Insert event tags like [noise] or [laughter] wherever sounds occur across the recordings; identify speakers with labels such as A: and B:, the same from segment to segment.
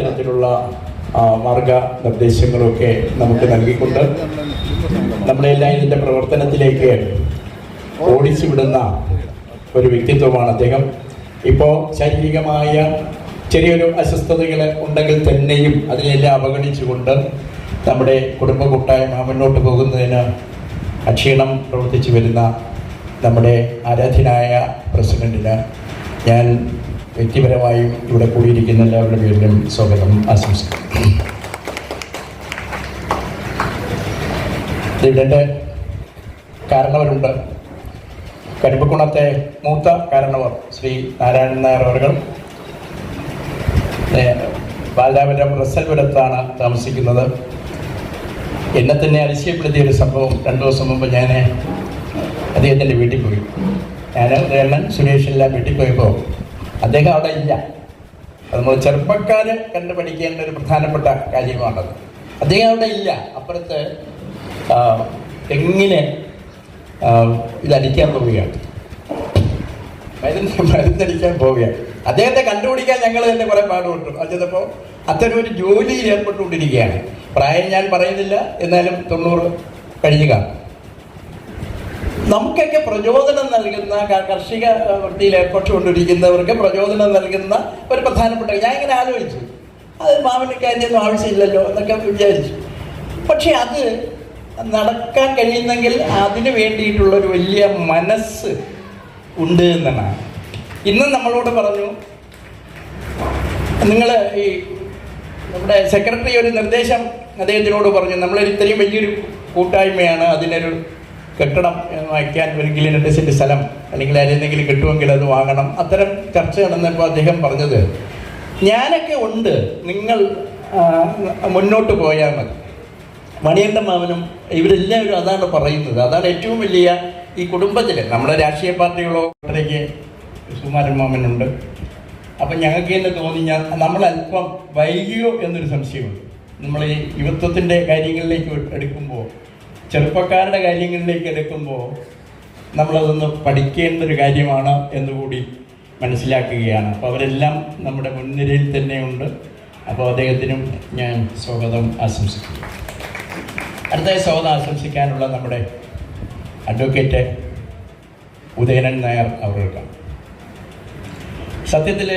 A: വരെ മാർഗ നിർദ്ദേശങ്ങളൊക്കെ നമുക്ക് നൽകിക്കൊണ്ട് നമ്മളെല്ലാം ഇതിന്റെ പ്രവർത്തനത്തിലേക്ക് ഓടിച്ചു വിടുന്ന ഒരു വ്യക്തിത്വമാണ് അദ്ദേഹം. ഇപ്പോൾ ശാരീരികമായ ചെറിയൊരു അസ്വസ്ഥതകൾ ഉണ്ടെങ്കിൽ തന്നെയും അതിനെല്ലാം അവഗണിച്ചുകൊണ്ട് നമ്മുടെ കുടുംബ കൂട്ടായ്മ മുന്നോട്ട് പോകുന്നതിന് അക്ഷീണം പ്രവർത്തിച്ചു വരുന്ന നമ്മുടെ ആരാധ്യനായ പ്രസിഡന്റിന് ഞാൻ വ്യക്തിപരമായും ഇവിടെ കൂടിയിരിക്കുന്ന എല്ലാവരുടെ പേരിലും സ്വാഗതം ആശംസിക്കുന്നു ഇവിടെ കാരണവരുണ്ട്. കരിമ്പക്കുണത്തെ മൂത്ത കാരണവർ ശ്രീ നാരായണൻ നായർ അവർ ബാലാപുരം റസൽപുരത്താണ് താമസിക്കുന്നത്. എന്നെ തന്നെ അതിശയപ്പെടുത്തിയ ഒരു സംഭവം രണ്ടു ദിവസം മുമ്പ് ഞാൻ അദ്ദേഹത്തിന്റെ വീട്ടിൽ പോയി. ഞാൻ ഉദയണ്ണൻ സുരേഷ് എല്ലാം വീട്ടിൽ പോയപ്പോൾ അദ്ദേഹം അവിടെ ഇല്ല. നമ്മൾ ചെറുപ്പക്കാർ കണ്ടുപഠിക്കേണ്ട ഒരു പ്രധാനപ്പെട്ട കാര്യമാണത്. അദ്ദേഹം അവിടെ ഇല്ല. അപ്പുറത്ത് എങ്ങനെ ഇതടിക്കാൻ പോവുകയാണ്. മരുന്ന് മരുന്നടിക്കാൻ പോവുകയാണ്. അദ്ദേഹത്തെ കണ്ടുപിടിക്കാൻ ഞങ്ങൾ തന്നെ കുറെ പാടുപെട്ടു. അത് ചിലപ്പോൾ അത്തരം ഒരു ജോലിയിൽ ഏർപ്പെട്ടുകൊണ്ടിരിക്കുകയാണ്. പ്രായം ഞാൻ പറയുന്നില്ല. എന്നാലും തൊണ്ണൂറ് കഴിഞ്ഞു കാണും. നമുക്കൊക്കെ പ്രചോദനം നൽകുന്ന കാർഷിക വൃത്തിയിൽ ഏർപ്പെട്ടുകൊണ്ടിരിക്കുന്നവർക്ക് പ്രചോദനം നൽകുന്ന ഒരു പ്രധാനപ്പെട്ട ഞാൻ ഇങ്ങനെ ആലോചിച്ചു. അത് മാമനക്കാരിയൊന്നും ആവശ്യമില്ലല്ലോ എന്നൊക്കെ വിചാരിച്ചു. പക്ഷെ അത് നടക്കാൻ കഴിയുന്നെങ്കിൽ അതിന് വേണ്ടിയിട്ടുള്ള ഒരു വലിയ മനസ്സ് ഉണ്ട് എന്നാണ്. ഇന്ന് നമ്മളോട് പറഞ്ഞു നിങ്ങൾ ഈ നമ്മുടെ സെക്രട്ടറി ഒരു നിർദ്ദേശം അദ്ദേഹത്തിനോട് പറഞ്ഞു. നമ്മളൊരു ഇത്രയും വലിയൊരു കൂട്ടായ്മയാണ്. അതിനൊരു കെട്ടിടം എന്ന് വയ്ക്കാൻ ഒരു രണ്ട് സെന്റ് സ്ഥലം അല്ലെങ്കിൽ ആരെന്തെങ്കിലും കിട്ടുമെങ്കിൽ അത് വാങ്ങണം. അത്തരം ചർച്ച നടന്നപ്പോൾ അദ്ദേഹം പറഞ്ഞത്. ഞാനൊക്കെ ഉണ്ട്. നിങ്ങൾ മുന്നോട്ട് പോയാൽ മതി. മണിയണ്ട മാമനും ഇവരെല്ലാവരും അതാണ് പറയുന്നത്. അതാണ് ഏറ്റവും വലിയ ഈ കുടുംബത്തിൽ നമ്മുടെ രാഷ്ട്രീയ പാർട്ടികളോ അത്രയ്ക്ക് സുകുമാരൻ മാമനുണ്ട്. അപ്പം ഞങ്ങൾക്ക് തന്നെ തോന്നി ഞാൻ നമ്മൾ അല്പം വൈകിയോ എന്നൊരു സംശയമുണ്ട്. നമ്മൾ ഈ യുവത്വത്തിന്റെ കാര്യങ്ങളിലേക്ക് എടുക്കുമ്പോൾ ചെറുപ്പക്കാരുടെ കാര്യങ്ങളിലേക്ക് എടുക്കുമ്പോൾ നമ്മളതൊന്ന് പഠിക്കേണ്ട ഒരു കാര്യമാണ് എന്നുകൂടി മനസ്സിലാക്കുകയാണ്. അപ്പോൾ അവരെല്ലാം നമ്മുടെ മുൻനിരയിൽ തന്നെയുണ്ട് അപ്പോൾ അദ്ദേഹത്തിനും ഞാൻ സ്വാഗതം ആശംസിക്കുന്നു. അടുത്ത സ്വാഗതം ആശംസിക്കാനുള്ള നമ്മുടെ അഡ്വക്കേറ്റ് ഉദയനൻ നായർ അവർക്കാണ് സത്യത്തിൽ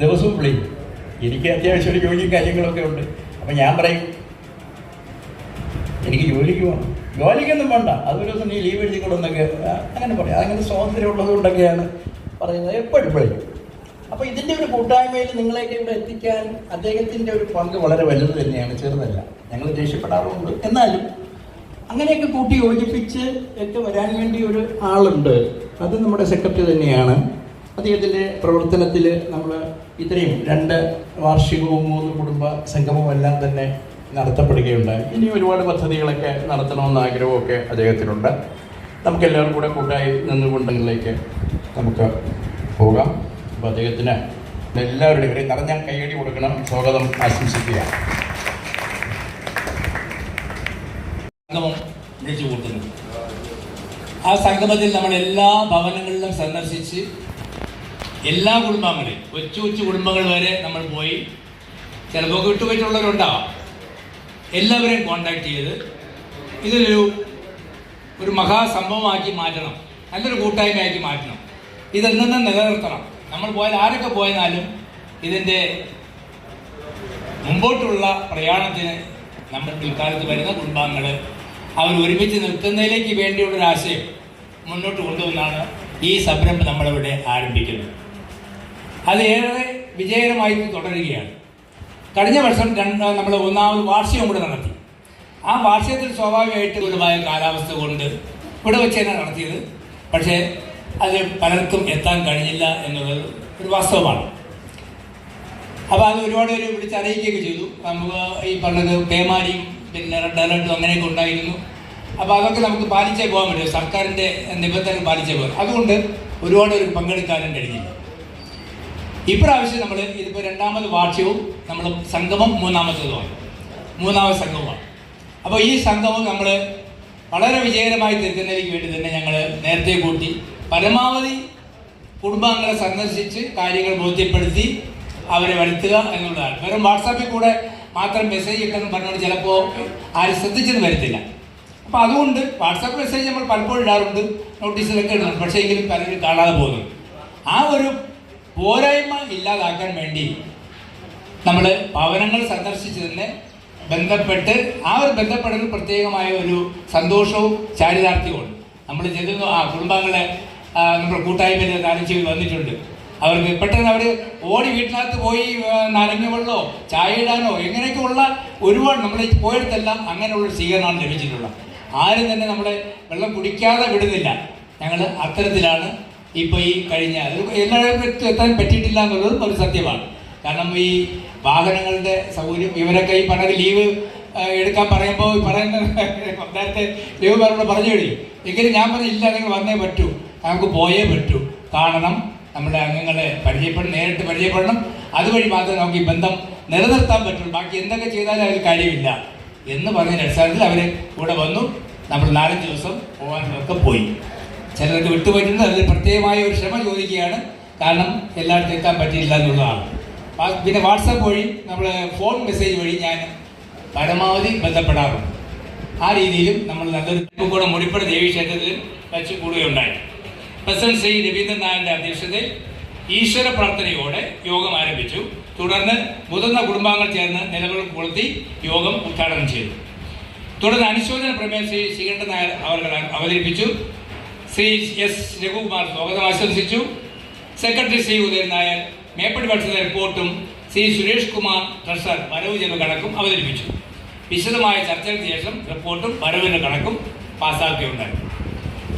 A: ദിവസവും വിളിക്കും. എനിക്ക് അത്യാവശ്യം ഒരു ജോലിയും കാര്യങ്ങളൊക്കെ ഉണ്ട്. അപ്പം ഞാൻ പറയും എനിക്ക് ജോലിക്ക് പോകണം ജോലിക്കൊന്നും വേണ്ട. അതൊരു ദിവസം നീ ലീവ് എഴുതിക്കൊള്ളുന്നൊക്കെ അങ്ങനെ പറയാം. അങ്ങനെ സ്വാതന്ത്ര്യം ഉള്ളത് കൊണ്ടൊക്കെയാണ് പറയുന്നത്. എപ്പോഴും വിളിക്കും അപ്പോൾ ഇതിന്റെ ഒരു കൂട്ടായ്മയിൽ നിങ്ങളെയൊക്കെ ഇവിടെ എത്തിക്കാൻ അദ്ദേഹത്തിന്റെ ഒരു പങ്ക് വളരെ വലുത് തന്നെയാണ് ചെറുതല്ല. ഞങ്ങൾ ദേഷ്യപ്പെടാറുണ്ട് എന്നാലും അങ്ങനെയൊക്കെ കൂട്ടി യോജിപ്പിച്ച് ഒക്കെ വരാൻ വേണ്ടി ഒരു ആളുണ്ട്. അത് നമ്മുടെ സെക്രട്ടറി തന്നെയാണ്. അദ്ദേഹത്തിന്റെ പ്രവർത്തനത്തിൽ നമ്മൾ ഇത്രയും രണ്ട് വാർഷികവും മൂന്ന് കുടുംബ സംഗമവും എല്ലാം തന്നെ നടത്തപ്പെടുകയുണ്ടായി. ഇനി ഒരുപാട് പദ്ധതികളൊക്കെ നടത്തണമെന്ന ആഗ്രഹമൊക്കെ അദ്ദേഹത്തിനുണ്ട്. നമുക്കെല്ലാവരും കൂടെ കൂട്ടായി നിന്നുകൊണ്ടെങ്കിലേക്ക് നമുക്ക് പോകാം. അപ്പോൾ അദ്ദേഹത്തിന് എല്ലാവരുടെയും ഒരു നിറഞ്ഞ കൈയടി കൊടുക്കണം. സ്വാഗതം ആശംസിക്കുക.
B: ആ സംഗമത്തിൽ നമ്മൾ എല്ലാ ഭവനങ്ങളിലും സന്ദർശിച്ച് എല്ലാ കുടുംബങ്ങളെയും കൊച്ചു കൊച്ചു കുടുംബങ്ങൾ വരെ നമ്മൾ പോയി. ചിലപ്പോൾ വിട്ടുപോയിട്ടുള്ളവരുണ്ടാവാം. എല്ലാവരെയും കോണ്ടാക്ട് ചെയ്ത് ഇതൊരു ഒരു മഹാസംഭവമാക്കി മാറ്റണം. നല്ലൊരു കൂട്ടായ്മയാക്കി മാറ്റണം. ഇതെന്നും നിലനിർത്തണം. നമ്മൾ പോയാൽ ആരൊക്കെ പോയാലും ഇതിന്റെ മുമ്പോട്ടുള്ള പ്രയാണത്തിന് നമ്മൾ പിൽക്കാലത്ത് വരുന്ന കുടുംബാംഗങ്ങൾ അവർ ഒരുമിച്ച് നിൽക്കുന്നതിലേക്ക് വേണ്ടിയുള്ള ആശയം മുന്നോട്ട് കൊണ്ടുവന്നാണ് ഈ സംരംഭം നമ്മളിവിടെ ആരംഭിക്കുന്നത്. അത് ഏറെ വിജയകരമായി തുടരുകയാണ്. കഴിഞ്ഞ വർഷം രണ്ട് നമ്മൾ ഒന്നാമത് വാർഷികം കൂടെ നടത്തി. ആ വാർഷികത്തിൽ സ്വാഭാവികമായിട്ട് ഗുണമായ കാലാവസ്ഥ കൊണ്ട് ഇവിടെ വെച്ച് തന്നെ നടത്തിയത്. പക്ഷേ അത് പലർക്കും എത്താൻ കഴിഞ്ഞില്ല എന്നുള്ളത് ഒരു വാസ്തവമാണ്. അപ്പോൾ അത് ഒരുപാട് പേര് വിളിച്ച് അറിയിക്കുകയൊക്കെ ചെയ്തു. നമുക്ക് ഈ പറഞ്ഞത് പേമാരിയും പിന്നെ റെഡ് അലർട്ടും അങ്ങനെയൊക്കെ ഉണ്ടായിരുന്നു. അപ്പോൾ അതൊക്കെ നമുക്ക് പാലിച്ചേ പോകാൻ പറ്റും. സർക്കാരിന്റെ നിബന്ധനകൾ പാലിച്ചേ പോകാം അതുകൊണ്ട് ഒരുപാട് പേർക്ക് പങ്കെടുക്കാനും കഴിഞ്ഞില്ല. ഇപ്രാവശ്യം നമ്മൾ ഇതിപ്പോൾ രണ്ടാമത് വാർഷികവും നമ്മൾ സംഗമം മൂന്നാമത്തേതുമാണ് മൂന്നാമത് സംഗമമാണ്. അപ്പോൾ ഈ സംഗമം നമ്മൾ വളരെ വിജയകരമായി തീർക്കുന്നതിന് വേണ്ടി തന്നെ ഞങ്ങൾ നേരത്തെ കൂട്ടി പരമാവധി കുടുംബാംഗങ്ങളെ സന്ദർശിച്ച് കാര്യങ്ങൾ ബോധ്യപ്പെടുത്തി അവരെ വരുത്തുക എന്നുള്ളതാണ്. വെറും വാട്സാപ്പിൽ കൂടെ മാത്രം മെസ്സേജ് ഇട്ടെന്ന് പറഞ്ഞുകൊണ്ട് ചിലപ്പോൾ ആരും ശ്രദ്ധിച്ചെന്ന് വരത്തില്ല. അപ്പോൾ അതുകൊണ്ട് വാട്സാപ്പ് മെസ്സേജ് നമ്മൾ പലപ്പോഴും ഇടാറുണ്ട് നോട്ടീസിലൊക്കെ ഇടുന്നുണ്ട് പക്ഷേ എങ്കിലും പലരും കാണാതെ പോകുന്നു ആ ഒരു പോരായ്മ ഇല്ലാതാക്കാൻ വേണ്ടി നമ്മൾ ഭവനങ്ങൾ സന്ദർശിച്ച് തന്നെ ബന്ധപ്പെട്ട് ആ ഒരു ബന്ധപ്പെടുന്ന പ്രത്യേകമായ ഒരു സന്തോഷവും ചാരിതാർത്ഥ്യവും നമ്മൾ ചെല്ലുന്നു ആ കുടുംബാംഗങ്ങളെ നമ്മുടെ കൂട്ടായ്മയിൽ പേര് വന്നിട്ടുണ്ട്. അവർക്ക് പെട്ടെന്ന് അവർ ഓടി വീട്ടിനകത്ത് പോയി നാരങ്ങ വെള്ളമോ ചായ ഇടാനോ എങ്ങനെയൊക്കെ ഉള്ള ഒരുപാട് നമ്മൾ പോയിടത്തെല്ലാം അങ്ങനെയുള്ള സ്വീകരണമാണ് ലഭിച്ചിട്ടുള്ളത്. ആരും തന്നെ നമ്മളെ വെള്ളം കുടിക്കാതെ വിടുന്നില്ല. ഞങ്ങൾ അത്തരത്തിലാണ് ഇപ്പോൾ ഈ കഴിഞ്ഞ എല്ലാവർക്കും എത്താൻ പറ്റിയിട്ടില്ല എന്നുള്ളത് ഒരു സത്യമാണ്. കാരണം ഈ വാഹനങ്ങളുടെ സൗകര്യം ഇവരൊക്കെ ഈ പറഞ്ഞ ലീവ് എടുക്കാൻ പറയുമ്പോൾ പറയുന്ന [laughs] നേരത്തെ ലീവ് പറഞ്ഞോട് പറഞ്ഞു കഴിയും എങ്കിലും ഞാൻ പറഞ്ഞില്ല നിങ്ങൾ വന്നേ പറ്റൂ. നമുക്ക് പോയേ പറ്റൂ. കാണണം നമ്മുടെ അംഗങ്ങളെ പരിചയപ്പെടണം നേരിട്ട് പരിചയപ്പെടണം. അതുവഴി മാത്രമേ നമുക്ക് ഈ ബന്ധം നിലനിർത്താൻ പറ്റുള്ളൂ. ബാക്കി എന്തൊക്കെ ചെയ്താലും അതിൽ കാര്യമില്ല എന്ന് പറഞ്ഞ അടിസ്ഥാനത്തിൽ അവർ കൂടെ വന്നു. നമ്മൾ നാലഞ്ച് ദിവസം പോകാനൊക്കെ പോയി. ചിലർക്ക് വിട്ടുപോയിട്ടുണ്ട്. അതിൽ പ്രത്യേകമായ ഒരു ക്ഷമ ചോദിക്കുകയാണ്. കാരണം എല്ലായിടത്തും എത്താൻ പറ്റിയില്ല എന്നുള്ളതാണ്. പിന്നെ വാട്സാപ്പ് വഴി നമ്മൾ ഫോൺ മെസ്സേജ് വഴി ഞാൻ പരമാവധി ബന്ധപ്പെടാറുണ്ട്. ആ രീതിയിലും നമ്മൾ നല്ലൊരു കൂടെ മുടിപ്പട ദേവി ക്ഷേത്രത്തിൽ വെച്ച് കൂടുകയുണ്ടായി. പ്രസിഡന്റ് ശ്രീ രവീന്ദ്രൻ നായരുടെ അധ്യക്ഷതയിൽ ഈശ്വര പ്രാർത്ഥനയോടെ യോഗം ആരംഭിച്ചു. തുടർന്ന് മുതിർന്ന കുടുംബാംഗങ്ങൾ ചേർന്ന് നിലവിൽ കൊളുത്തി യോഗം ഉദ്ഘാടനം ചെയ്തു. തുടർന്ന് അനുശോചന പ്രമേയം ശ്രീ ശ്രീകണ്ഠൻ നായർ അവർ അവതരിപ്പിച്ചു. ശ്രീ എസ് രഘുകുമാർ സ്വാഗതം. ആശംസിച്ചു. സെക്രട്ടറി ശ്രീ ഉദയൻ നായർ മേപ്പടി പഠിച്ചത് റിപ്പോർട്ടും ശ്രീ സുരേഷ് കുമാർ ട്രഷറർ വരവ് ചെലവ് കണക്കും അവതരിപ്പിച്ചു. വിശദമായ ചർച്ചയ്ക്ക് ശേഷം റിപ്പോർട്ടും വരവിന്റെ കണക്കും പാസ്സാക്കുകയുണ്ടായി.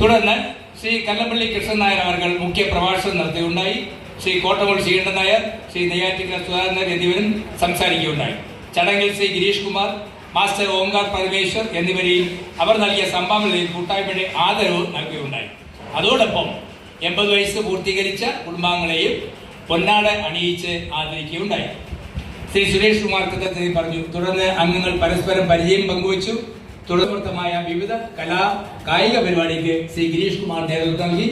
B: തുടർന്ന് ശ്രീ കല്ലപ്പള്ളി കൃഷ്ണൻ നായർ അവർ മുഖ്യ പ്രഭാഷണം നടത്തുകയുണ്ടായി. ശ്രീ കോട്ടമോൾ ശ്രീകണ്ഠൻ നായർ ശ്രീ നെയ്യാറ്റിക്കര സുധാകരൻ എന്നിവരും സംസാരിക്കുകയുണ്ടായി. ചടങ്ങിൽ ശ്രീ ഗിരീഷ് കുമാർ മാസ്റ്റർ ഓംകാർ പരമേശ്വർ എന്നിവരെയും അവർ നൽകിയ സംഭാവനയിൽ കൂട്ടായ്മയുടെ ആദരവ് നൽകുകയുണ്ടായി. അതോടൊപ്പം എൺപത് വയസ്സ് പൂർത്തീകരിച്ച കുടുംബാംഗങ്ങളെയും പൊന്നാട് അണിയിച്ച് ആദരിക്കുകയുണ്ടായി. ശ്രീ സുരേഷ് കുമാർ കൃത്യത്തിൽ പറഞ്ഞു തുടർന്ന് അംഗങ്ങൾ പരസ്പരം പരിചയം പങ്കുവച്ചു. തുടർവർത്തമായ വിവിധ കലാ കായിക പരിപാടിക്ക് ശ്രീ ഗിരീഷ് കുമാർ നേതൃത്വം നൽകി.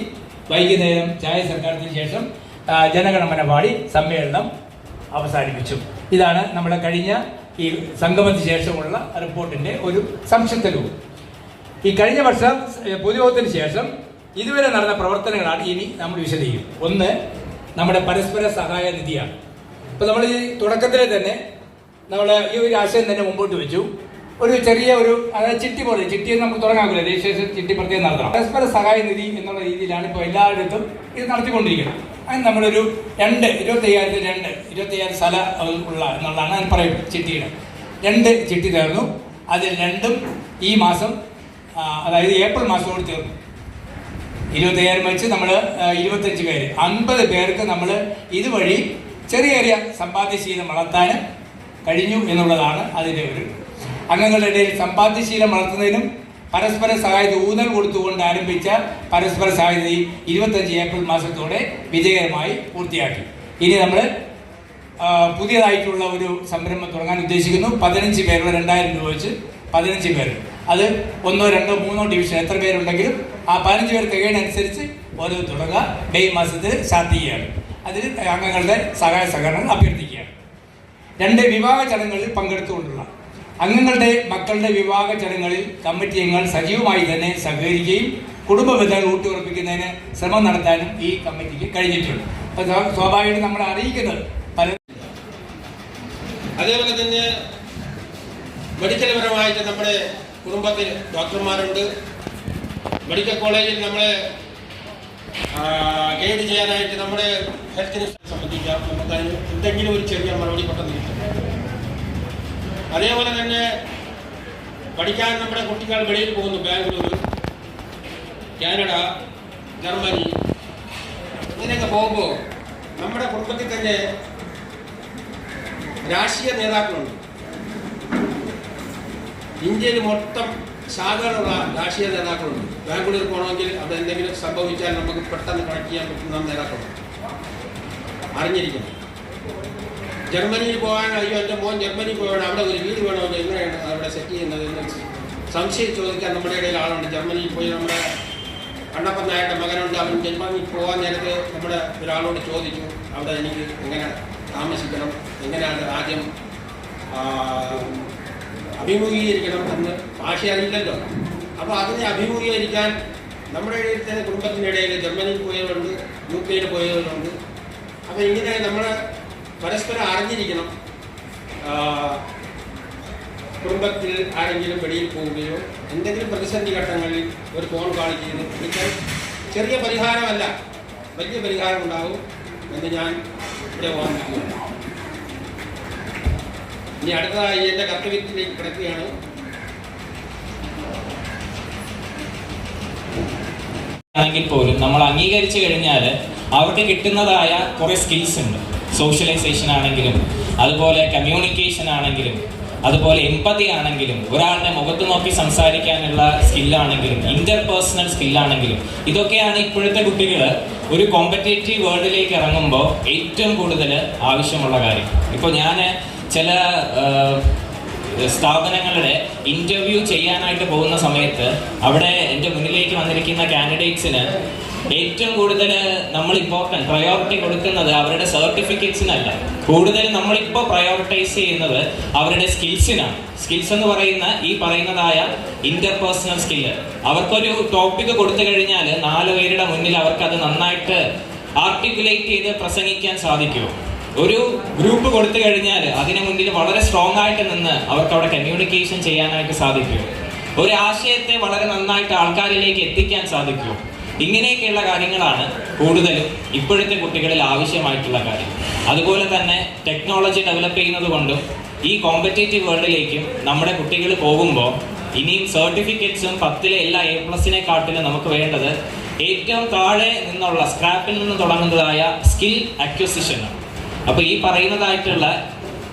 B: വൈകുന്നേരം ചായ സർക്കാരത്തിന് ശേഷം ജനഗണമന പാടി സമ്മേളനം അവസാനിപ്പിച്ചു. ഇതാണ് നമ്മുടെ കഴിഞ്ഞ ഈ സംഗമത്തിന് ശേഷമുള്ള റിപ്പോർട്ടിന്റെ ഒരു സംക്ഷിപ്ത രൂപം. ഈ കഴിഞ്ഞ വർഷം പൊതുയോഗത്തിന് ശേഷം ഇതുവരെ നടന്ന പ്രവർത്തനങ്ങളാണ് ഇനി നമ്മൾ വിശദീകരിക്കും. ഒന്ന് നമ്മുടെ പരസ്പര സഹായ നിധിയാണ്. ഇപ്പൊ നമ്മൾ ഈ തുടക്കത്തിലെ തന്നെ നമ്മൾ ഈ ഒരു ആശയം തന്നെ മുമ്പോട്ട് വെച്ചു. ഒരു ചെറിയ ഒരു അതായത് ചിട്ടി പോലെ ചിട്ടി നമുക്ക് തുടങ്ങാമില്ല. രജിസ്ട്രേഷൻ ചിട്ടി പ്രത്യേകം നടത്തണം. പരസ്പര സഹായ നിധി എന്നുള്ള രീതിയിലാണ് ഇപ്പോൾ എല്ലായിടത്തും ഇത് നടത്തിക്കൊണ്ടിരിക്കുന്നത്. അതിന് നമ്മളൊരു രണ്ട് ഇരുപത്തയ്യായിരത്തി രണ്ട് ഇരുപത്തയ്യായിരം സ്ഥല ഉള്ള എന്നുള്ളതാണ് ഞാൻ പറയുന്നത് ചിട്ടിയുടെ. രണ്ട് ചിട്ടി തീർന്നു. അതിൽ രണ്ടും ഈ മാസം അതായത് ഏപ്രിൽ മാസത്തോട് തീർന്നു. ഇരുപത്തയ്യായിരം വെച്ച് നമ്മൾ ഇരുപത്തഞ്ച് പേര് അൻപത് പേർക്ക് നമ്മൾ ഇതുവഴി ചെറിയ ചെറിയ സമ്പാദ്യശീലം വളർത്താനും കഴിഞ്ഞു എന്നുള്ളതാണ് അതിന്റെ ഒരു അംഗങ്ങളുടെ ഇടയിൽ സമ്പാദ്യശീലം വളർത്തുന്നതിനും പരസ്പര സഹായത്തെ ഊന്നൽ കൊടുത്തുകൊണ്ട് ആരംഭിച്ച പരസ്പര സഹായത ഇരുപത്തഞ്ച് ഏപ്രിൽ മാസത്തോടെ വിജയകരമായി പൂർത്തിയാക്കി. ഇനി നമ്മൾ പുതിയതായിട്ടുള്ള ഒരു സംരംഭം തുടങ്ങാൻ ഉദ്ദേശിക്കുന്നു. പതിനഞ്ച് പേരുടെ രണ്ടായിരം രൂപ വെച്ച് പതിനഞ്ച് പേർ അത് ഒന്നോ രണ്ടോ മൂന്നോ ഡിവിഷൻ എത്ര പേരുണ്ടെങ്കിലും ആ പതിനഞ്ച് പേർ തികയുന്നതനുസരിച്ച് ഓരോ തുടങ്ങുക. മെയ് മാസത്തിൽ സ്റ്റാർട്ട് ചെയ്യുകയാണ്. അതിൽ അംഗങ്ങളുടെ സഹായ സഹകരണം അഭ്യർത്ഥിക്കുകയാണ്. രണ്ട് വിവാഹ ചടങ്ങുകളിൽ പങ്കെടുത്തുകൊണ്ടുള്ള അംഗങ്ങളുടെ മക്കളുടെ വിവാഹ ചടങ്ങുകളിൽ കമ്മിറ്റി അംഗങ്ങൾ സജീവമായി തന്നെ സഹകരിക്കുകയും കുടുംബ ബന്ധങ്ങൾ ഊട്ടിയുറപ്പിക്കുന്നതിന് ശ്രമം നടത്താനും ഈ കമ്മിറ്റിക്ക് കഴിഞ്ഞിട്ടുണ്ട്. അപ്പോൾ സ്വാ- നമ്മൾ അറിയിക്കുന്നത് പല
C: അതേപോലെ തന്നെ മെഡിക്കൽ പരമായിട്ട് നമ്മുടെ കുടുംബത്തിൽ ഡോക്ടർമാരുണ്ട്. മെഡിക്കൽ കോളേജിൽ നമ്മളെ ഗൈഡ് ചെയ്യാനായിട്ട് നമ്മുടെ ഹെൽത്തിനെ സംബന്ധിക്കാം. നമുക്ക് എന്തെങ്കിലും ഒരു ചെറിയ മറുപടി പെട്ടെന്ന് കിട്ടും. അതേപോലെ തന്നെ പഠിക്കാൻ നമ്മുടെ കുട്ടികൾ വെളിയിൽ പോകുന്നു ബാംഗ്ലൂർ കാനഡ ജർമ്മനി ഇങ്ങനെയൊക്കെ പോകുമ്പോൾ നമ്മുടെ കുടുംബത്തിൽ തന്നെ രാഷ്ട്രീയ നേതാക്കളുണ്ട്. ഇന്ത്യയിൽ മൊത്തം ശാഖകളുള്ള രാഷ്ട്രീയ നേതാക്കളുണ്ട്. ബാംഗ്ലൂർ പോകണമെങ്കിൽ അവിടെ എന്തെങ്കിലും സംഭവിച്ചാൽ നമുക്ക് പെട്ടെന്ന് കണക്ട് ചെയ്യാൻ പറ്റുന്ന നേതാക്കളുണ്ട്. അറിഞ്ഞിരിക്കണം. ജർമ്മനിയിൽ പോകാൻ അയ്യോ എന്റെ മോൻ ജർമ്മനി പോകണം അവിടെ ഒരു വീട് വേണമെങ്കിൽ എങ്ങനെയാണ് അവിടെ സെറ്റ് ചെയ്യുന്നത് എന്ന് സംശയം ചോദിക്കാൻ നമ്മുടെ ഇടയിൽ ആളുണ്ട്. ജർമ്മനിയിൽ പോയി നമ്മുടെ കണ്ണപ്പൻ നായരുടെ മകനുണ്ട് അവൻ ജർമ്മനിയിൽ പോകാൻ നേരത്ത് നമ്മുടെ ഒരാളോട് ചോദിച്ചു അവിടെ എനിക്ക് എങ്ങനെ താമസിക്കണം എങ്ങനെയാണ് ആ, അഭിമുഖീകരിക്കണം എന്ന് ഭാഷ അറിയില്ലല്ലോ. അപ്പോൾ അതിനെ അഭിമുഖീകരിക്കാൻ നമ്മുടെ ഇടയിൽ തന്നെ കുടുംബത്തിനിടയിൽ ജർമ്മനിയിൽ പോയവരുണ്ട് യു കെയിൽ പോയവരുണ്ട്. അപ്പോൾ ഇങ്ങനെ നമ്മൾ പരസ്പരം അറിഞ്ഞിരിക്കണം. കുടുംബത്തിൽ ആരെങ്കിലും വെളിയിൽ പോവുകയോ എന്തെങ്കിലും പ്രതിസന്ധി ഘട്ടങ്ങളിൽ ഒരു ഫോൺ കാൾ ചെയ്യുന്നു വിളിച്ചാൽ ചെറിയ പരിഹാരമല്ല വലിയ പരിഹാരം ഉണ്ടാവും എന്ന് ഞാൻ ഇവിടെ ഓർമ്മിക്കുന്നു. ഇനി അടുത്തതായി എന്റെ കർത്തവ്യത്തിലേക്ക് കിടക്കുകയാണ്.
D: ആണെങ്കിൽ പോലും നമ്മൾ അംഗീകരിച്ചു കഴിഞ്ഞാൽ അവർക്ക് കിട്ടുന്നതായ കുറേ സ്കിൽസ് ഉണ്ട്. സോഷ്യലൈസേഷൻ ആണെങ്കിലും അതുപോലെ കമ്മ്യൂണിക്കേഷൻ ആണെങ്കിലും അതുപോലെ എമ്പതി ആണെങ്കിലും ഒരാളുടെ മുഖത്ത് നോക്കി സംസാരിക്കാനുള്ള സ്കില്ലാണെങ്കിലും ഇന്റർപേഴ്സണൽ സ്കില്ലാണെങ്കിലും ഇതൊക്കെയാണ് ഇപ്പോഴത്തെ കുട്ടികൾ ഒരു കോമ്പറ്റേറ്റീവ് വേൾഡിലേക്ക് ഇറങ്ങുമ്പോൾ ഏറ്റവും കൂടുതൽ ആവശ്യമുള്ള കാര്യം. ഇപ്പോൾ ഞാൻ ചില സ്ഥാപനങ്ങളുടെ ഇന്റർവ്യൂ ചെയ്യാനായിട്ട് പോകുന്ന സമയത്ത് അവിടെ എന്റെ മുന്നിലേക്ക് വന്നിരിക്കുന്ന കാൻഡിഡേറ്റ്സിന് ഏറ്റവും കൂടുതൽ നമ്മൾ ഇമ്പോർട്ടന്റ് പ്രയോറിറ്റി കൊടുക്കുന്നത് അവരുടെ സർട്ടിഫിക്കറ്റ്സിനല്ല കൂടുതൽ നമ്മളിപ്പോൾ പ്രയോറിറ്റൈസ് ചെയ്യുന്നത് അവരുടെ സ്കിൽസിനാണ് സ്കിൽസ് എന്ന് പറയുന്ന ഈ പറയുന്നതായ ഇന്റർപേഴ്സണൽ സ്കില്ല് അവർക്കൊരു ടോപ്പിക് കൊടുത്തു കഴിഞ്ഞാൽ നാല് പേരുടെ മുന്നിൽ അവർക്കത് നന്നായിട്ട് ആർട്ടിക്കുലേറ്റ് ചെയ്ത് പ്രസംഗിക്കാൻ സാധിക്കുമോ ഒരു ഗ്രൂപ്പ് കൊടുത്തു കഴിഞ്ഞാൽ അതിനു മുന്നിൽ വളരെ സ്ട്രോങ് ആയിട്ട് നിന്ന് അവർക്ക് അവിടെ കമ്മ്യൂണിക്കേഷൻ ചെയ്യാനായിട്ട് സാധിക്കും. ഒരു ആശയത്തെ വളരെ നന്നായിട്ട് ആൾക്കാരിലേക്ക് എത്തിക്കാൻ സാധിക്കും. ഇങ്ങനെയൊക്കെയുള്ള കാര്യങ്ങളാണ് കൂടുതലും ഇപ്പോഴത്തെ കുട്ടികളിൽ ആവശ്യമായിട്ടുള്ള കാര്യം. അതുപോലെ തന്നെ ടെക്നോളജി ഡെവലപ്പ് ചെയ്യുന്നത് കൊണ്ടും ഈ കോമ്പറ്റേറ്റീവ് വേൾഡിലേക്കും നമ്മുടെ കുട്ടികൾ പോകുമ്പോൾ ഇനിയും സർട്ടിഫിക്കറ്റ്സും പത്തിലെ എല്ലാ എ പ്ലസിനെ കാട്ടിലും നമുക്ക് വേണ്ടത് ഏറ്റവും താഴെ നിന്നുള്ള സ്ക്രാപ്പിൽ നിന്ന് തുടങ്ങുന്നതായ സ്കിൽ അക്വസിഷനാണ് അപ്പോൾ ഈ പറയുന്നതായിട്ടുള്ള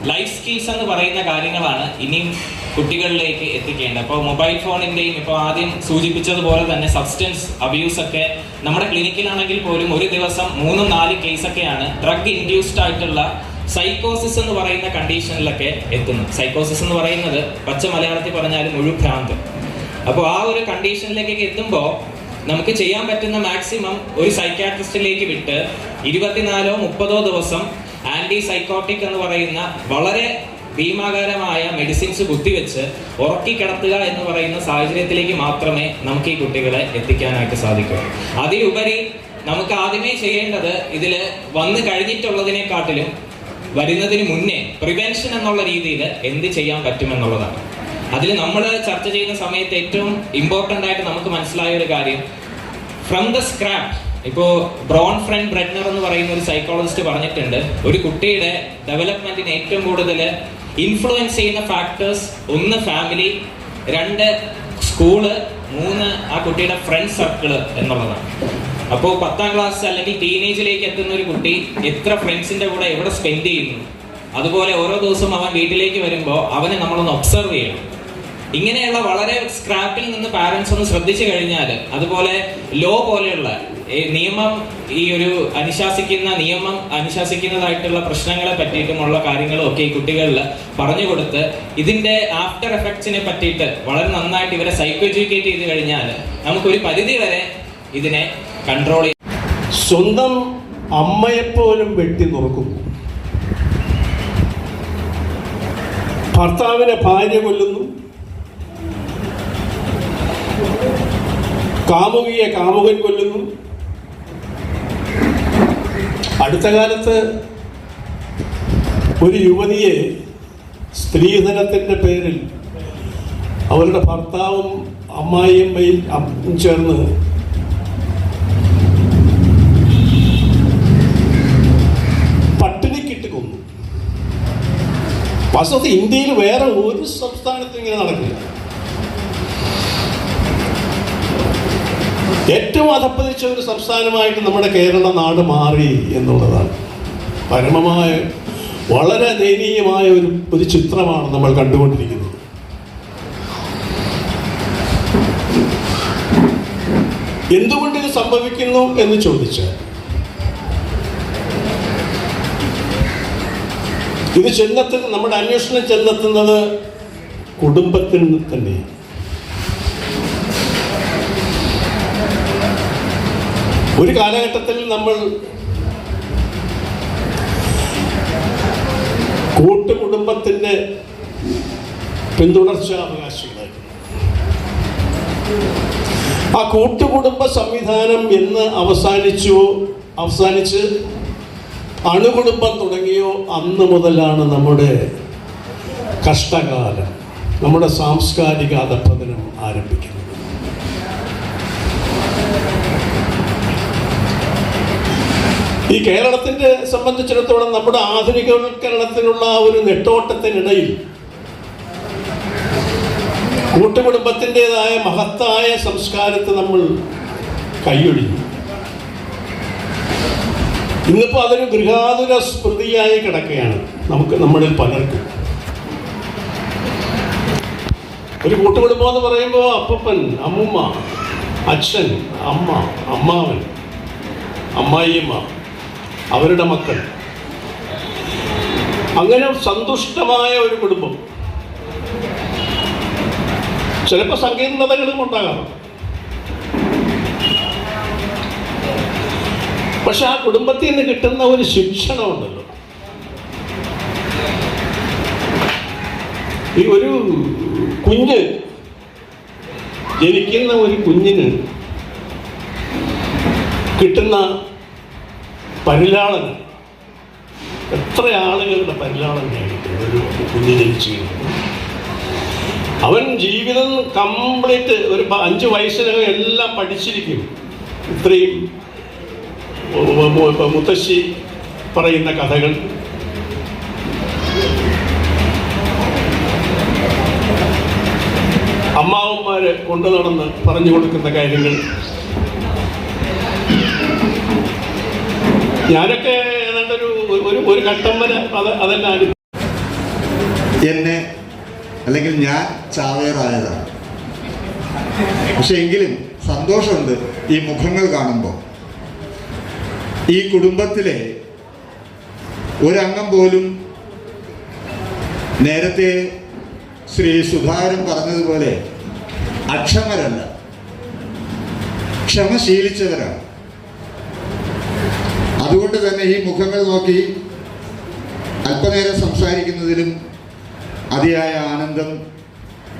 D: ലൈഫ് സ്കിൽസ് എന്ന് പറയുന്ന കാര്യങ്ങളാണ് ഇനിയും കുട്ടികളിലേക്ക് എത്തിക്കേണ്ടത് അപ്പോൾ മൊബൈൽ ഫോണിന്റെയും ഇപ്പോൾ ആദ്യം സൂചിപ്പിച്ചതുപോലെ തന്നെ സബ്സ്റ്റൻസ് അബ്യൂസ് ഒക്കെ നമ്മുടെ ക്ലിനിക്കിലാണെങ്കിൽ പോലും ഒരു ദിവസം മൂന്നും നാല് കേസൊക്കെയാണ് ഡ്രഗ് ഇൻഡ്യൂസ്ഡ് ആയിട്ടുള്ള സൈക്കോസിസ് എന്ന് പറയുന്ന കണ്ടീഷനിലൊക്കെ എത്തുന്നു സൈക്കോസിസ് എന്ന് പറയുന്നത് പച്ച മലയാളത്തിൽ പറഞ്ഞാൽ മുഴുഭ്രാന്ത് അപ്പോൾ ആ ഒരു കണ്ടീഷനിലേക്കൊക്കെ എത്തുമ്പോൾ നമുക്ക് ചെയ്യാൻ പറ്റുന്ന മാക്സിമം ഒരു സൈക്കാട്രിസ്റ്റിലേക്ക് വിട്ട് ഇരുപത്തിനാലോ മുപ്പതോ ദിവസം ആന്റി സൈക്കോട്ടിക് എന്ന് പറയുന്ന വളരെ ഭീമാകാരമായ മെഡിസിൻസ് കുത്തിവെച്ച് ഉറക്കി കിടത്തുക എന്ന് പറയുന്ന സാഹചര്യത്തിലേക്ക് മാത്രമേ നമുക്ക് ഈ കുട്ടികളെ എത്തിക്കാനായിട്ട് സാധിക്കൂ. അതിലുപരി നമുക്ക് ആദ്യമേ ചെയ്യേണ്ടത് ഇതിൽ വന്നു കഴിഞ്ഞിട്ടുള്ളതിനെക്കാട്ടിലും വരുന്നതിന് മുന്നേ പ്രിവെൻഷൻ എന്നുള്ള രീതിയിൽ എന്ത് ചെയ്യാൻ പറ്റുമെന്നുള്ളതാണ്. അതിൽ നമ്മൾ ചർച്ച ചെയ്യുന്ന സമയത്ത് ഏറ്റവും ഇമ്പോർട്ടന്റ് ആയിട്ട് നമുക്ക് മനസ്സിലായ ഒരു കാര്യം ഫ്രം ദ സ്ക്രാപ്പ് ഇപ്പോൾ ബ്രോൺ ഫ്രണ്ട് ബ്രെഡ്നർ എന്ന് പറയുന്ന ഒരു സൈക്കോളജിസ്റ്റ് പറഞ്ഞിട്ടുണ്ട് ഒരു കുട്ടിയുടെ ഡെവലപ്മെന്റിന് ഏറ്റവും കൂടുതൽ ഇൻഫ്ലുവൻസ് ചെയ്യുന്ന ഫാക്ടേഴ്സ് ഒന്ന് ഫാമിലി രണ്ട് സ്കൂൾ മൂന്ന് ആ കുട്ടിയുടെ ഫ്രണ്ട് സർക്കിൾ എന്നുള്ളതാണ്. അപ്പോൾ പത്താം ക്ലാസ് അല്ലെങ്കിൽ ടീനേജിലേക്ക് എത്തുന്ന ഒരു കുട്ടി എത്ര ഫ്രണ്ട്സിന്റെ കൂടെ എവിടെ സ്പെൻഡ് ചെയ്യുന്നു? അതുപോലെ ഓരോ ദിവസവും അവൻ വീട്ടിലേക്ക് വരുമ്പോൾ അവനെ നമ്മളൊന്ന് ഒബ്സർവ് ചെയ്യണം. ഇങ്ങനെയുള്ള വളരെ സ്ക്രാപ്പിൽ നിന്ന് പാരൻസ് ഒന്ന് ശ്രദ്ധിച്ചു കഴിഞ്ഞാൽ അതുപോലെ ലോ പോലെയുള്ള നിയമം ഈ ഒരു അനുശാസിക്കുന്ന നിയമം അനുശാസിക്കുന്നതായിട്ടുള്ള പ്രശ്നങ്ങളെ പറ്റിയിട്ടുമുള്ള കാര്യങ്ങളും ഒക്കെ ഈ കുട്ടികളിൽ പറഞ്ഞു കൊടുത്ത് ഇതിന്റെ ആഫ്റ്റർ എഫക്ട്സിനെ പറ്റിയിട്ട് വളരെ നന്നായിട്ട് ഇവരെ സൈക്കോ എഡ്യൂക്കേറ്റ് ചെയ്ത് കഴിഞ്ഞാൽ നമുക്കൊരു പരിധി വരെ ഇതിനെ കൺട്രോൾ
E: സ്വന്തം അമ്മയെപ്പോലും വെട്ടി നുറുക്കും. ഭർത്താവിനെ ഭാര്യ കൊല്ലുന്നു. കാമുകിയെ കാമുകൻ കൊല്ലുന്നു. അടുത്ത കാലത്ത് ഒരു യുവതിയെ സ്ത്രീധനത്തിന്റെ പേരിൽ അവരുടെ ഭർത്താവും അമ്മായിയമ്മയും അമ്മയും ചേർന്ന് പട്ടിണിക്കിട്ട് കൊന്നു. വാസ്തവത്തിൽ ഇന്ത്യയിൽ വേറെ ഒരു സംസ്ഥാനത്തും ഇങ്ങനെ നടക്കില്ല. ഏറ്റവും അധപ്പതിച്ച ഒരു സംസ്ഥാനമായിട്ട് നമ്മുടെ കേരള നാട് മാറി എന്നുള്ളതാണ്. പരമമായ വളരെ ദയനീയമായ ഒരു ഒരു ചിത്രമാണ് നമ്മൾ കണ്ടുകൊണ്ടിരിക്കുന്നത്. എന്തുകൊണ്ട് ഇത് സംഭവിക്കുന്നു എന്ന് ചോദിച്ചാൽ ഇത് ചെന്നെത്തുന്ന നമ്മുടെ അന്വേഷണം ചെന്നെത്തുന്നത് കുടുംബത്തിൽ തന്നെയാണ്. ഒരു കാലഘട്ടത്തിൽ നമ്മൾ കൂട്ടുകുടുംബത്തിന്റെ പിന്തുടർച്ചാവകാശികളായിരുന്നു ആ കൂട്ടുകുടുംബ സംവിധാനം എന്ന് അവസാനിച്ചോ അവസാനിച്ച് അണുകുടുംബം തുടങ്ങിയോ അന്ന് മുതലാണ് നമ്മുടെ കഷ്ടകാലം നമ്മുടെ സാംസ്കാരിക അധപ്പതനം ഈ കേരളത്തിന്റെ സംബന്ധിച്ചിടത്തോളം നമ്മുടെ ആധുനികവൽക്കരണത്തിനുള്ള ഒരു നെട്ടോട്ടത്തിനിടയിൽ കൂട്ടുകുടുംബത്തിന്റെതായ മഹത്തായ സംസ്കാരത്തെ നമ്മൾ കൈയൊഴിഞ്ഞു. ഇന്നിപ്പോൾ അതൊരു ഗൃഹാതുര സ്മൃതിയായി കിടക്കുകയാണ് നമുക്ക് നമ്മളിൽ പലർക്കും. ഒരു കൂട്ടുകുടുംബം എന്ന് പറയുമ്പോൾ അപ്പപ്പൻ അമ്മുമ്മ അച്ഛൻ അമ്മ അമ്മാവൻ അമ്മായിയമ്മ അവരുടെ മക്കൾ. അങ്ങനെ സന്തുഷ്ടമായ ഒരു കുടുംബം. ചിലപ്പോൾ സങ്കീർണതകളും ഉണ്ടാകാം. പക്ഷെ ആ കുടുംബത്തിൽ നിന്ന് കിട്ടുന്ന ഒരു ശിക്ഷണമുണ്ടല്ലോ. ഈ ഒരു കുഞ്ഞ് ജനിക്കുന്ന ഒരു കുഞ്ഞിന് കിട്ടുന്ന പരിലാളന. എത്ര ആളുകളുടെ പരിലാളനയായിരിക്കും ഒരു അവൻ ജീവിതം കംപ്ലീറ്റ് ഒരു അഞ്ച് വയസ്സിനകം എല്ലാം പഠിച്ചിരിക്കും. ഇത്രയും മുത്തശ്ശി പറയുന്ന കഥകൾ. അമ്മാവന്മാര് കൊണ്ടു നടന്ന് പറഞ്ഞു കൊടുക്കുന്ന കാര്യങ്ങൾ. ഞാനൊക്കെ ഏതാണ്ട് ഒരു ഒരു ഘട്ടം വരെ അത് അതെല്ലാം
F: എന്നെ അല്ലെങ്കിൽ ഞാൻ ചാവേറായതാണ്. പക്ഷെ എങ്കിലും സന്തോഷമുണ്ട് ഈ മുഖങ്ങൾ കാണുമ്പോൾ ഈ കുടുംബത്തിലെ ഒരംഗം പോലും നേരത്തെ ശ്രീ സുധാകരൻ പറഞ്ഞതുപോലെ അക്ഷമരല്ല. ക്ഷമ ശീലിച്ചവരാണ്. അതുകൊണ്ട് തന്നെ ഈ മുഖങ്ങൾ നോക്കി അല്പനേരം സംസാരിക്കുന്നതിലും അതിയായ ആനന്ദം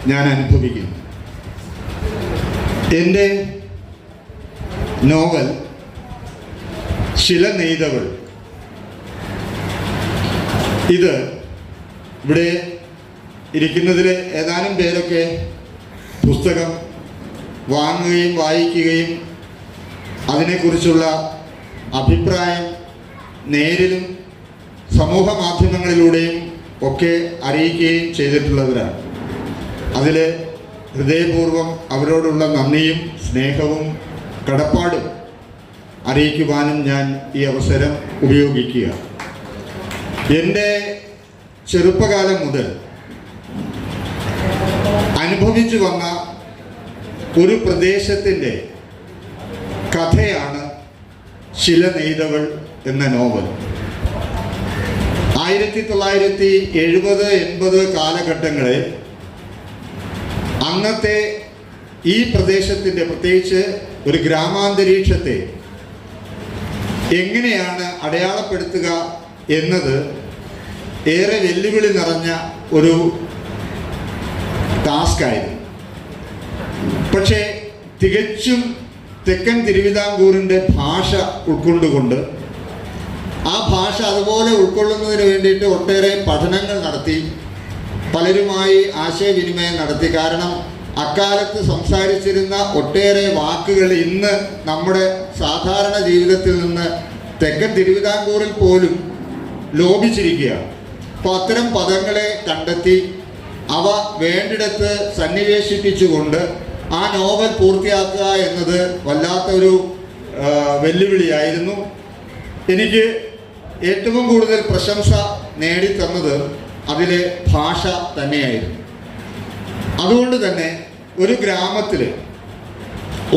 F: ഞാൻ അനുഭവിക്കുന്നു. എന്റെ നോവൽ ശില നെയ്തവൾ ഇത് ഇവിടെ ഇരിക്കുന്നതിൽ ഏതാനും പേരൊക്കെ പുസ്തകം വാങ്ങുകയും വായിക്കുകയും അതിനെക്കുറിച്ചുള്ള അഭിപ്രായം നേരിലും സമൂഹ മാധ്യമങ്ങളിലൂടെയും ഒക്കെ അറിയിക്കുകയും ചെയ്തിട്ടുള്ളവരാണ്. അതിൽ ഹൃദയപൂർവം അവരോടുള്ള നന്ദിയും സ്നേഹവും കടപ്പാടും അറിയിക്കുവാനും ഞാൻ ഈ അവസരം ഉപയോഗിക്കുക. എന്റെ ചെറുപ്പകാലം മുതൽ അനുഭവിച്ചു വന്ന ഒരു പ്രദേശത്തിന്റെ കഥയാണ് ശില നെയ്തവൾ എന്ന നോവൽ. ആയിരത്തി തൊള്ളായിരത്തി എഴുപത് എൺപത് കാലഘട്ടങ്ങളിൽ അന്നത്തെ ഈ പ്രദേശത്തിന്റെ പ്രത്യേകിച്ച് ഒരു ഗ്രാമാന്തരീക്ഷത്തെ എങ്ങനെയാണ് അടയാളപ്പെടുത്തുക എന്നത് ഏറെ വെല്ലുവിളി നിറഞ്ഞ ഒരു ടാസ്ക് ആയിരുന്നു പക്ഷേ തികച്ചും തെക്കൻ തിരുവിതാംകൂറിന്റെ ഭാഷ ഉൾക്കൊണ്ടുകൊണ്ട് ആ ഭാഷ അതുപോലെ ഉൾക്കൊള്ളുന്നതിന് വേണ്ടിയിട്ട് ഒട്ടേറെ പഠനങ്ങൾ നടത്തി പലരുമായി ആശയവിനിമയം നടത്തി. കാരണം അക്കാലത്ത് സംസാരിച്ചിരുന്ന ഒട്ടേറെ വാക്കുകൾ ഇന്ന് നമ്മുടെ സാധാരണ ജീവിതത്തിൽ നിന്ന് തെക്കൻ തിരുവിതാംകൂറിൽ പോലും ലോപിച്ചിരിക്കുകയാണ്. അപ്പോൾ അത്തരം പദങ്ങളെ കണ്ടെത്തി അവ വേണ്ടിടത്ത് സന്നിവേശിപ്പിച്ചുകൊണ്ട് ആ നോവൽ പൂർത്തിയാക്കുക എന്നത് വല്ലാത്തൊരു വെല്ലുവിളിയായിരുന്നു. എനിക്ക് ഏറ്റവും കൂടുതൽ പ്രശംസ നേടിത്തന്നത് അതിലെ ഭാഷ തന്നെയായിരുന്നു. അതുകൊണ്ട് തന്നെ ഒരു ഗ്രാമത്തിൽ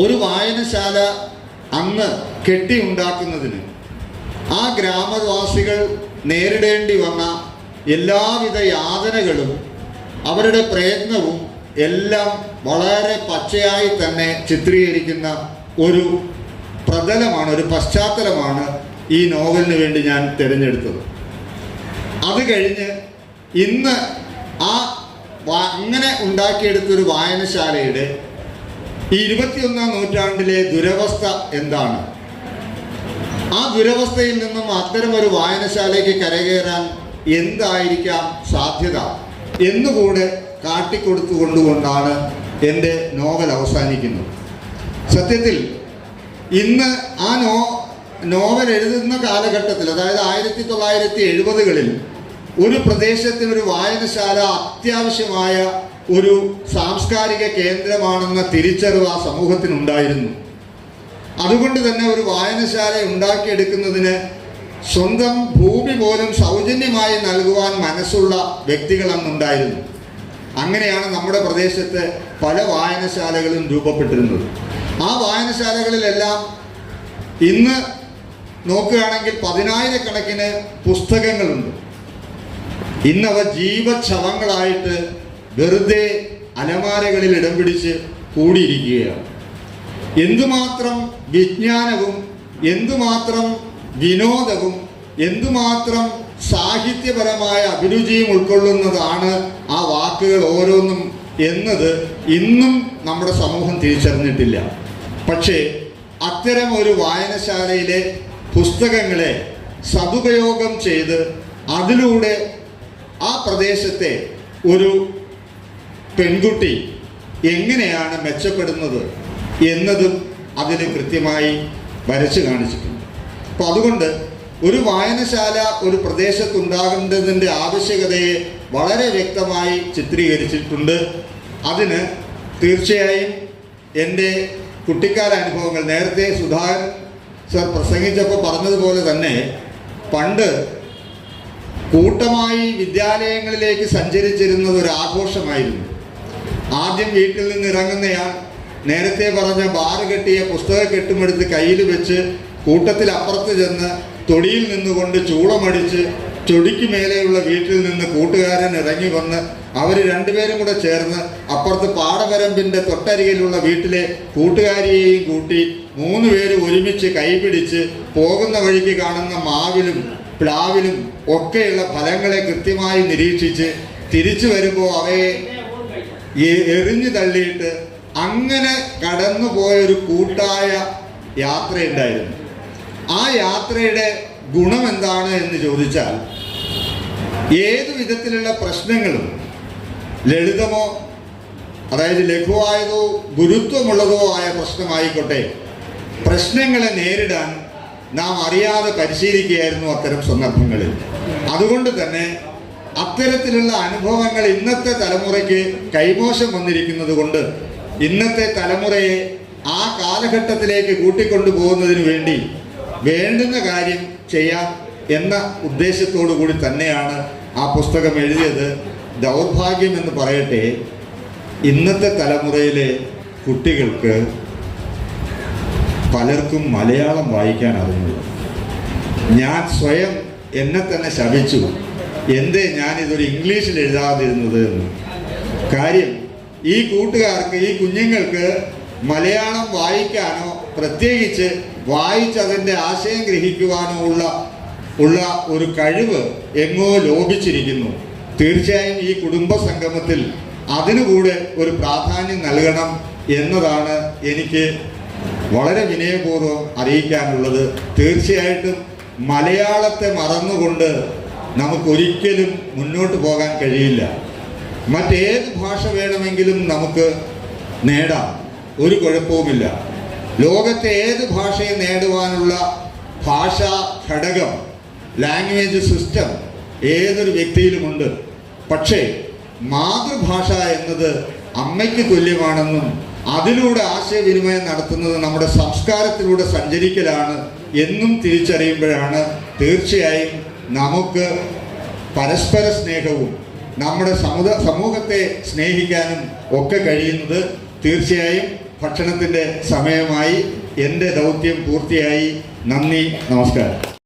F: ഒരു വായനശാല അന്ന് കെട്ടിയുണ്ടാക്കുന്നതിന് ആ ഗ്രാമവാസികൾ നേരിടേണ്ടി വന്ന എല്ലാവിധ യാതനകളും അവരുടെ പ്രയത്നവും എല്ലാം വളരെ പച്ചയായി തന്നെ ചിത്രീകരിക്കുന്ന ഒരു പ്രതലമാണ് ഒരു പശ്ചാത്തലമാണ് ഈ നോവലിന് വേണ്ടി ഞാൻ തിരഞ്ഞെടുത്തത്. അത് കഴിഞ്ഞ് ഇന്ന് ആ അങ്ങനെ ഉണ്ടാക്കിയെടുത്തൊരു വായനശാലയുടെ ഈ ഇരുപത്തിയൊന്നാം നൂറ്റാണ്ടിലെ ദുരവസ്ഥ എന്താണ്? ആ ദുരവസ്ഥയിൽ നിന്നും അത്തരം ഒരു വായനശാലയ്ക്ക് കരകയറാൻ എന്തായിരിക്കാം സാധ്യത? എന്നുകൂടെ കാട്ടിക്കൊടുത്തുകൊണ്ടുകൊണ്ടാണ് എന്റെ നോവൽ അവസാനിക്കുന്നത്. സത്യത്തിൽ ഇന്ന് ആ നോ നോവൽ എഴുതുന്ന കാലഘട്ടത്തിൽ അതായത് ആയിരത്തി തൊള്ളായിരത്തി എഴുപതുകളിൽ ഒരു പ്രദേശത്തിന് ഒരു വായനശാല അത്യാവശ്യമായ ഒരു സാംസ്കാരിക കേന്ദ്രമാണെന്ന തിരിച്ചറിവ് ആ സമൂഹത്തിനുണ്ടായിരുന്നു. അതുകൊണ്ട് തന്നെ ഒരു വായനശാല ഉണ്ടാക്കിയെടുക്കുന്നതിന് സ്വന്തം ഭൂമി പോലും സൗജന്യമായി നൽകുവാൻ മനസ്സുള്ള വ്യക്തികൾ അന്നുണ്ടായിരുന്നു. അങ്ങനെയാണ് നമ്മുടെ പ്രദേശത്ത് പല വായനശാലകളും രൂപപ്പെട്ടിരുന്നത്. ആ വായനശാലകളിലെല്ലാം ഇന്ന് നോക്കുകയാണെങ്കിൽ പതിനായിരക്കണക്കിന് പുസ്തകങ്ങളുണ്ട്. ഇന്നവ ജീവച്ഛവങ്ങളായിട്ട് വെറുതെ അലമാരകളിൽ ഇടം പിടിച്ച് കൂടിയിരിക്കുകയാണ്. എന്തുമാത്രം വിജ്ഞാനവും എന്തുമാത്രം വിനോദവും എന്തുമാത്രം സാഹിത്യപരമായ അഭിരുചിയും ഉൾക്കൊള്ളുന്നതാണ് ആ വാക്കുകൾ ഓരോന്നും എന്നത് ഇന്നും നമ്മുടെ സമൂഹം തിരിച്ചറിഞ്ഞിട്ടില്ല. പക്ഷേ അത്തരം ഒരു വായനശാലയിലെ പുസ്തകങ്ങളെ സതുപയോഗം ചെയ്ത് അതിലൂടെ ആ പ്രദേശത്തെ ഒരു പെൺകുട്ടി എങ്ങനെയാണ് മെച്ചപ്പെടുന്നത് എന്നതും അതിൽ കൃത്യമായി വരച്ചു കാണിച്ചിട്ടുണ്ട്. അപ്പോൾ അതുകൊണ്ട് ഒരു വായനശാല ഒരു പ്രദേശത്തുണ്ടാകേണ്ടതിന്റെ ആവശ്യകതയെ വളരെ വ്യക്തമായി ചിത്രീകരിച്ചിട്ടുണ്ട്. അതിന് തീർച്ചയായും എന്റെ കുട്ടിക്കാല അനുഭവങ്ങൾ നേരത്തെ സുധാകരൻ സർ പ്രസംഗിച്ചപ്പോൾ പറഞ്ഞതുപോലെ തന്നെ പണ്ട് കൂട്ടമായി വിദ്യാലയങ്ങളിലേക്ക് സഞ്ചരിച്ചിരുന്നത് ഒരു ആഘോഷമായിരുന്നു. ആദ്യം വീട്ടിൽ നിന്ന് ഇറങ്ങുന്നയാൾ നേരത്തെ പറഞ്ഞ ബാറ് കെട്ടിയ പുസ്തക കെട്ടുമെടുത്ത് കയ്യിൽ വെച്ച് കൂട്ടത്തിൽ അപ്പുറത്ത് ചെന്ന് തൊടിയിൽ നിന്നുകൊണ്ട് ചൂളമടിച്ച് ചൊടിക്ക് മേലെയുള്ള വീട്ടിൽ നിന്ന് കൂട്ടുകാരൻ ഇറങ്ങി വന്ന് അവർ രണ്ടുപേരും കൂടെ ചേർന്ന് അപ്പുറത്ത് പാടവരമ്പിന്റെ തൊട്ടരികിലുള്ള വീട്ടിലെ കൂട്ടുകാരിയെയും കൂട്ടി മൂന്ന് പേര് ഒരുമിച്ച് കൈപിടിച്ച് പോകുന്ന വഴിക്ക് കാണുന്ന മാവിലും പ്ലാവിലും ഒക്കെയുള്ള ഫലങ്ങളെ കൃത്യമായി നിരീക്ഷിച്ച് തിരിച്ചു വരുമ്പോൾ അവയെ എറിഞ്ഞു തള്ളിയിട്ട് അങ്ങനെ കടന്നുപോയൊരു കൂട്ടായ യാത്രയുണ്ടായിരുന്നു. ആ യാത്രയുടെ ഗുണം എന്താണ് എന്ന് ചോദിച്ചാൽ ഏതു വിധത്തിലുള്ള പ്രശ്നങ്ങളും ലളിതമോ അതായത് ലഘുവായതോ ഗുരുത്വമുള്ളതോ ആയ പ്രശ്നമായിക്കോട്ടെ പ്രശ്നങ്ങളെ നേരിടാൻ നാം അറിയാതെ പരിശീലിക്കുകയായിരുന്നു അത്തരം സന്ദർഭങ്ങളിൽ. അതുകൊണ്ട് തന്നെ അത്തരത്തിലുള്ള അനുഭവങ്ങൾ ഇന്നത്തെ തലമുറയ്ക്ക് കൈമോശം വന്നിരിക്കുന്നത് കൊണ്ട് ഇന്നത്തെ തലമുറയെ ആ കാലഘട്ടത്തിലേക്ക് കൂട്ടിക്കൊണ്ടു പോകുന്നതിന് വേണ്ടി വേണ്ടുന്ന കാര്യം ചെയ്യാം എന്ന ഉദ്ദേശത്തോടു കൂടി തന്നെയാണ് ആ പുസ്തകം എഴുതിയത്. ദൗർഭാഗ്യം എന്ന് പറയട്ടെ ഇന്നത്തെ തലമുറയിലെ കുട്ടികൾക്ക് പലർക്കും മലയാളം വായിക്കാൻ അറിഞ്ഞില്ല ഞാൻ സ്വയം എന്നെ തന്നെ ശപിച്ചു. എന്തേ ഞാനിതൊരു ഇംഗ്ലീഷിൽ എഴുതാതിരുന്നത് കാര്യം ഈ കൂട്ടുകാർക്ക് ഈ കുഞ്ഞുങ്ങൾക്ക് മലയാളം വായിക്കാനോ പ്രത്യേകിച്ച് വായിച്ചതിന്റെ ആശയം ഗ്രഹിക്കുവാനോ ഉള്ള ഉള്ള ഒരു കഴിവ് എങ്ങോ ലോപിച്ചിരിക്കുന്നു. തീർച്ചയായും ഈ കുടുംബ സംഗമത്തിൽ അതിനുകൂടെ ഒരു പ്രാധാന്യം നൽകണം എന്നതാണ് എനിക്ക് വളരെ വിനയപൂർവം അറിയിക്കാനുള്ളത്. തീർച്ചയായിട്ടും മലയാളത്തെ മറന്നുകൊണ്ട് നമുക്കൊരിക്കലും മുന്നോട്ട് പോകാൻ കഴിയില്ല. മറ്റേത് ഭാഷ വേണമെങ്കിലും നമുക്ക് നേടാം. ഒരു കുഴപ്പവുമില്ല. ലോകത്തെ ഏത് ഭാഷയും നേടുവാനുള്ള ഭാഷാ ഘടകം ലാംഗ്വേജ് സിസ്റ്റം ഏതൊരു വ്യക്തിയിലുമുണ്ട്. പക്ഷേ മാതൃഭാഷ എന്നത് അമ്മയ്ക്ക് തുല്യമാണെന്നും അതിലൂടെ ആശയവിനിമയം നടത്തുന്നത് നമ്മുടെ സംസ്കാരത്തിലൂടെ സഞ്ചരിക്കലാണ് എന്നും തിരിച്ചറിയുമ്പോഴാണ് തീർച്ചയായും നമുക്ക് പരസ്പര സ്നേഹവും നമ്മുടെ സമുദ സമൂഹത്തെ സ്നേഹിക്കാനും ഒക്കെ കഴിയുന്നത്. തീർച്ചയായും ഭക്ഷണത്തിന്റെ സമയമായി എന്റെ ദൗത്യം പൂർത്തിയായി. നന്ദി നമസ്കാരം.